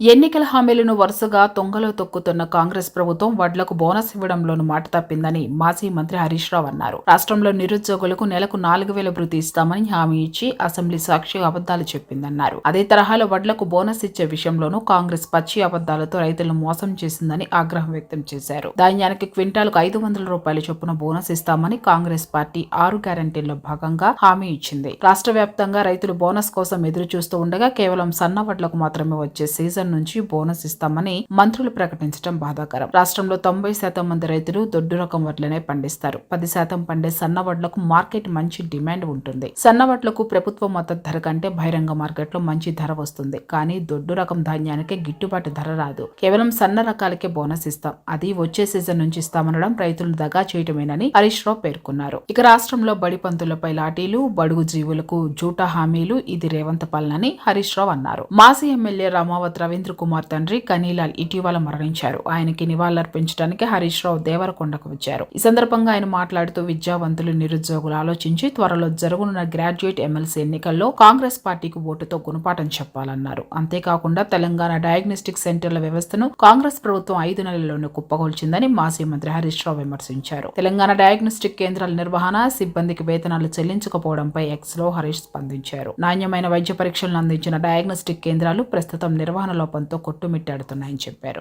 ఎన్నికల హామీలను వరుసగా తొంగలో తొక్కుతున్న కాంగ్రెస్ ప్రభుత్వం వడ్లకు బోనస్ ఇవ్వడంలోనూ మాట తప్పిందని మాజీ మంత్రి హరీష్ రావు అన్నారు. రాష్ట్రంలో నిరుద్యోగులకు నెలకు నాలుగు వేల భృతి ఇస్తామని హామీ ఇచ్చి అసెంబ్లీ సాక్షి అబద్దాలు చెప్పిందన్నారు. అదే తరహాలో వడ్లకు బోనస్ ఇచ్చే విషయంలోనూ కాంగ్రెస్ పచ్చి అబద్దాలతో రైతులను మోసం చేసిందని ఆగ్రహం వ్యక్తం చేశారు. ధాన్యానికి క్వింటాల్కు ఐదు వందల రూపాయల చొప్పున బోనస్ ఇస్తామని కాంగ్రెస్ పార్టీ ఆరు గ్యారంటీల్లో భాగంగా హామీ ఇచ్చింది. రాష్ట్ర వ్యాప్తంగా రైతులు బోనస్ కోసం ఎదురు చూస్తూ ఉండగా కేవలం సన్న వడ్లకు మాత్రమే వచ్చే సీజన్ నుంచి బోనస్ ఇస్తామని మంత్రులు ప్రకటించడం బాధాకరం. రాష్ట్రంలో తొంభై శాతం మంది రైతులు దొడ్డు రకం వడ్లనే పండిస్తారు. పది శాతం పండే సన్న వడ్లకు మార్కెట్ మంచి డిమాండ్ ఉంటుంది. సన్న వడ్లకు ప్రభుత్వ మద్దతు ధర కంటే బహిరంగ మార్కెట్లో మంచి ధర వస్తుంది. కానీ దొడ్డు రకం ధాన్యానికి గిట్టుబాటు ధర రాదు. కేవలం సన్న రకాలకే బోనస్ ఇస్తాం. అది వచ్చే సీజన్ నుంచి ఇస్తామనడం రైతులు దగా చేయటమేనని హరీష్ రావు పేర్కొన్నారు. ఇక రాష్ట్రంలో బడి పంతులపై లాఠీలు బడుగు జీవులకు జూటా హామీలు ఇది రేవంత్ పాలనని హరీష్ రావు అన్నారు. మాజీ ఎమ్మెల్యే రామావత్ రవీంద్ర కుమార్ తండ్రి కనీలాల్ ఇటీవల మరణించారు. ఆయనకి నివాళులర్పించడానికి హరీష్ రావు దేవరకొండకు వచ్చారు. ఈ సందర్భంగా ఆయన మాట్లాడుతూ విద్యావంతులు నిరుద్యోగులు ఆలోచించి త్వరలో జరగనున్న గ్రాడ్యుయేట్ ఎమ్మెల్సీ ఎన్నికల్లో కాంగ్రెస్ పార్టీకి ఓటుతో గుణపాఠం చెప్పాలన్నారు. అంతేకాకుండా తెలంగాణ డయాగ్నోస్టిక్ సెంటర్ల వ్యవస్థను కాంగ్రెస్ ప్రభుత్వం ఐదు నెలల్లోనే కుప్పగొల్చిందని మాజీ మంత్రి హరీష్ రావు విమర్శించారు. తెలంగాణ డయాగ్నోస్టిక్ కేంద్రాల నిర్వహణ సిబ్బందికి వేతనాలు చెల్లించకపోవడంపై ఎక్స్లో హరీష్ స్పందించారు. నాణ్యమైన వైద్య పరీక్షలను అందించిన డయాగ్నోస్టిక్ కేంద్రాలు ప్రస్తుతం నిర్వహణ లోపంతో కొట్టుమిట్టాడుతున్నాయని చెప్పారు.